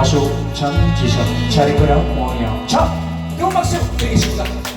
가수 장지선 자리고랑 공항이요 자 뜨거운 박수 드리겠습니다.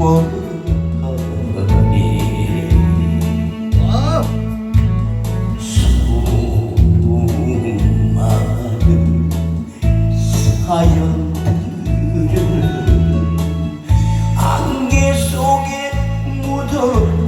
원하니. 수많은 사연들을 안개 속에 묻어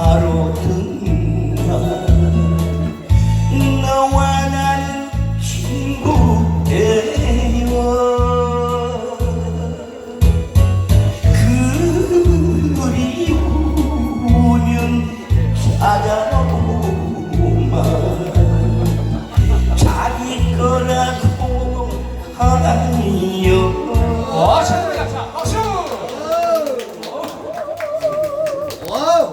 আরো